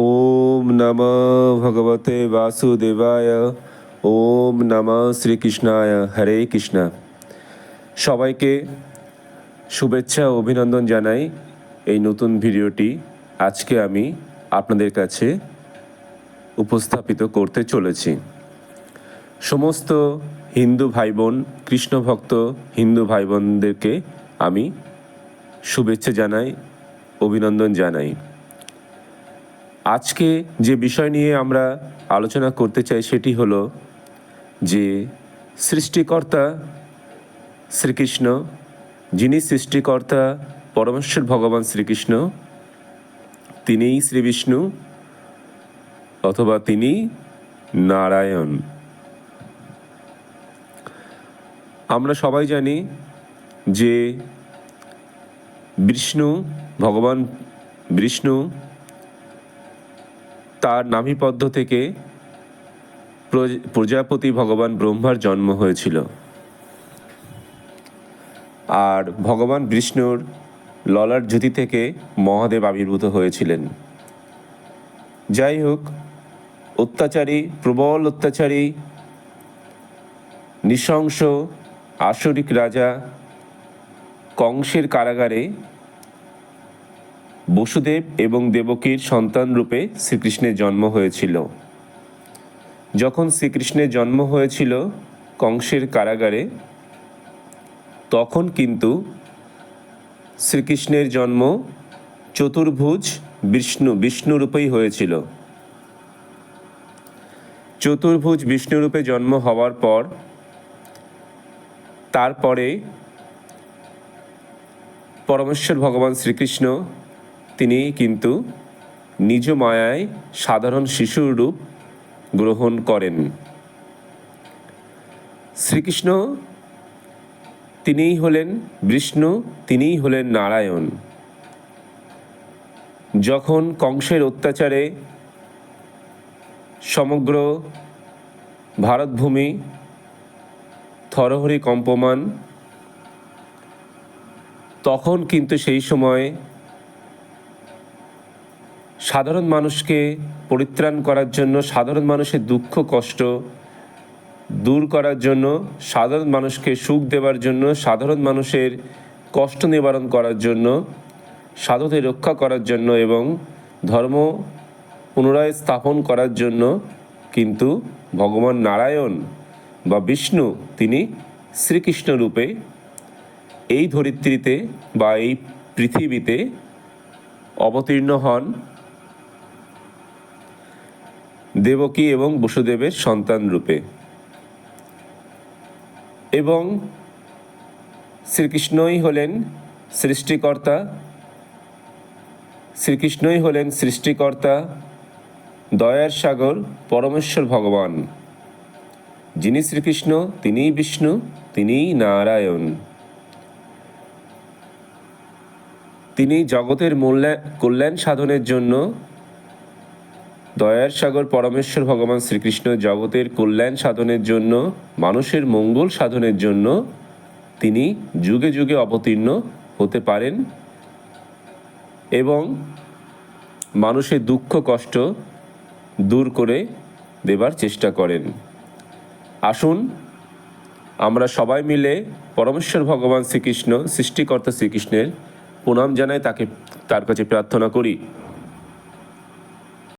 ওম নম ভগবতে বাসুদেবায়, ওম নম শ্রীকৃষ্ণায়, হরে কৃষ্ণ। সবাইকে শুভেচ্ছা অভিনন্দন জানাই এই নতুন ভিডিওটি আজকে আমি আপনাদের কাছে উপস্থাপিত করতে চলেছি। সমস্ত হিন্দু ভাই বোন কৃষ্ণ ভক্ত হিন্দু ভাই বোনদেরকে আমি শুভেচ্ছা জানাই, অভিনন্দন জানাই। আজকে যে বিষয় নিয়ে আমরা আলোচনা করতে চাই সেটি হলো যে সৃষ্টিকর্তা শ্রীকৃষ্ণ, যিনি সৃষ্টিকর্তা পরমেশ্বর ভগবান শ্রীকৃষ্ণ, তিনিই শ্রী বিষ্ণু অথবা তিনি নারায়ণ। আমরা সবাই জানি যে বিষ্ণু, ভগবান বিষ্ণু তার নাভিপদ্ম থেকে প্রজ- প্রজাপতি ভগবান ব্রহ্মার জন্ম হয়েছিল। আর ভগবান বিষ্ণুর ললার জ্যোতি থেকে মহাদেব আবির্ভূত হয়েছিলেন। যাই হোক, অত্যাচারী, প্রবল অত্যাচারী, নৃশংস, আসরিক রাজা, কংসের কারাগারে বসুদেব এবং দেবকীর সন্তান রূপে শ্রীকৃষ্ণের জন্ম হয়েছিল। যখন শ্রীকৃষ্ণের জন্ম হয়েছিল কংসের কারাগারে, তখন কিন্তু শ্রীকৃষ্ণের জন্ম চতুর্ভুজ বিষ্ণু বিষ্ণুরূপেই হয়েছিল। চতুর্ভুজ বিষ্ণুরূপে জন্ম হওয়ার পর, তারপরে পরমেশ্বর ভগবান শ্রীকৃষ্ণ তিনি কিন্তু নিজ মায়ায় সাধারণ শিশুর রূপ গ্রহণ করেন। শ্রীকৃষ্ণ তিনিই হলেন বিষ্ণু, তিনিই হলেন নারায়ণ। যখন কংসের অত্যাচারে সমগ্র ভারতভূমি থরহরি কম্পমান, তখন কিন্তু সেই সময় সাধারণ মানুষকে পরিত্রাণ করার জন্য, সাধারণ মানুষের দুঃখ, কষ্ট দূর করার জন্য, সাধারণ মানুষকে সুখ দেওয়ার জন্য, সাধারণ মানুষের কষ্ট নিবারণ করার জন্য, সাধুদের রক্ষা করার জন্য এবং ধর্ম পুনরায় স্থাপন করার জন্য কিন্তু ভগবান নারায়ণ বা বিষ্ণু তিনি শ্রীকৃষ্ণ রূপে এই ধরিত্রীতে বা এই পৃথিবীতে অবতীর্ণ হন। দেবকী এবং বসুদেবের সন্তান রূপে। এবং শ্রীকৃষ্ণই হলেন সৃষ্টিকর্তা, শ্রীকৃষ্ণই হলেন সৃষ্টিকর্তা, দয়ার সাগর, পরমেশ্বর ভগবান। যিনি শ্রীকৃষ্ণ, তিনিই বিষ্ণু, তিনিই নারায়ণ। তিনি জগতের মূল্যা, কল্যাণ সাধনের জন্য দয়ার সাগর পরমেশ্বর ভগবান শ্রীকৃষ্ণ জগতের কল্যাণ সাধনের জন্য, মানুষের মঙ্গল সাধনের জন্য তিনি যুগে যুগে অবতীর্ণ হতে পারেন এবং মানুষের দুঃখ, কষ্ট দূর করে দেবার চেষ্টা করেন। আসুন, আমরা সবাই মিলে পরমেশ্বর ভগবান শ্রীকৃষ্ণ, সৃষ্টিকর্তা শ্রীকৃষ্ণের প্রণাম জানাই, তাকে, তার কাছে প্রার্থনা করি।